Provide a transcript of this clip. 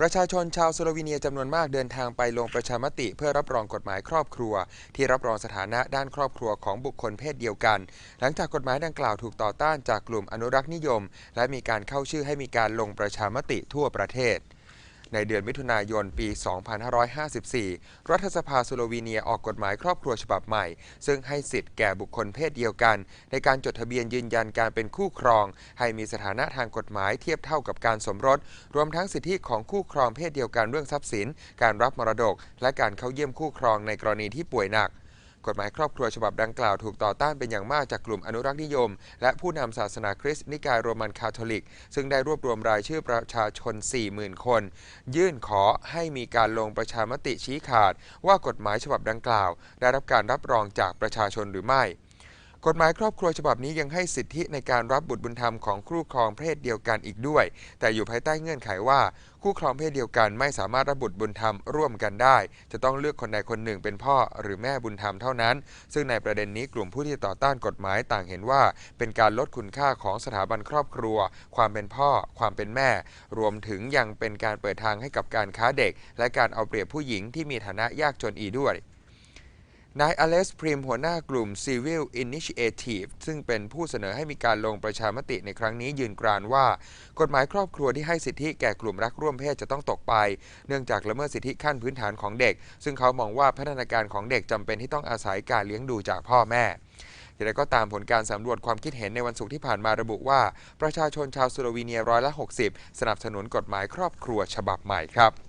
ประชาชนชาวสโลวีเนียจำนวนมากเดินทางไปลงประชามติ เพื่อรับรองกฎหมายครอบครัว ที่รับรองสถานะด้านครอบครัวของบุคคลเพศเดียวกัน หลังจากกฎหมายดังกล่าวถูกต่อต้านจากกลุ่มอนุรักษ์นิยม และมีการเข้าชื่อให้มีการลงประชามติทั่วประเทศ ในเดือนมิถุนายนปี 2554 รัฐสภาสโลวีเนียออกกฎหมายครอบครัวฉบับใหม่ ซึ่งให้สิทธิ์แก่บุคคลเพศเดียวกัน ในการจดทะเบียนยืนยันการเป็นคู่ครอง ให้มีสถานะทางกฎหมายเทียบเท่ากับการสมรส รวมทั้งสิทธิของคู่ครองเพศเดียวกันเรื่องทรัพย์สิน การรับมรดก และการเข้าเยี่ยมคู่ครองในกรณีที่ป่วยหนัก กฎหมายครอบครัวฉบับดังกล่าวถูกต่อต้านเป็นอย่างมากจากกลุ่มอนุรักษ์นิยม และผู้นำศาสนาคริสต์นิกายโรมันคาทอลิก ซึ่งได้รวบรวมรายชื่อประชาชน 40,000 คน ยื่นขอให้มีการลงประชามติชี้ขาด ว่ากฎหมายฉบับดังกล่าว ได้รับการรับรองจากประชาชนหรือไม่ กฎหมายครอบครัวฉบับนี้ยังให้สิทธิในการรับบุตรบุญธรรมของคู่ครองเพศเดียวกันอีกด้วย แต่อยู่ภายใต้เงื่อนไขว่า คู่ครองเพศเดียวกันไม่สามารถรับบุตรบุญธรรมร่วมกันได้ จะต้องเลือกคนใดคนหนึ่งเป็นพ่อหรือแม่บุญธรรมเท่านั้น ซึ่งในประเด็นนี้กลุ่มผู้ที่ต่อต้านกฎหมายต่างเห็นว่า เป็นการลดคุณค่าของสถาบันครอบครัว ความเป็นพ่อ ความเป็นแม่ รวมถึงยังเป็นการเปิดทางให้กับการค้าเด็ก และการเอาเปรียบผู้หญิงที่มีฐานะยากจนอีกด้วย นายอเลสพริมหัวหน้ากลุ่ม Civil Initiative ซึ่งเป็นผู้เสนอให้มีการลงประชามติในครั้งนี้ยืนกรานว่า กฎหมายครอบครัวที่ให้สิทธิแก่กลุ่มรักร่วมเพศจะต้องตกไป เนื่องจากละเมิดสิทธิขั้นพื้นฐานของเด็ก ซึ่งเขามองว่าพัฒนาการของเด็กจำเป็นที่ต้องอาศัยการเลี้ยงดูจากพ่อแม่อย่างไรก็ตามผลการสำรวจความคิดเห็นในวันศุกร์ที่ผ่านมาระบุว่า ประชาชนชาวสโลวีเนียร้อยละ 60 สนับสนุนกฎหมายครอบครัวฉบับใหม่ครับ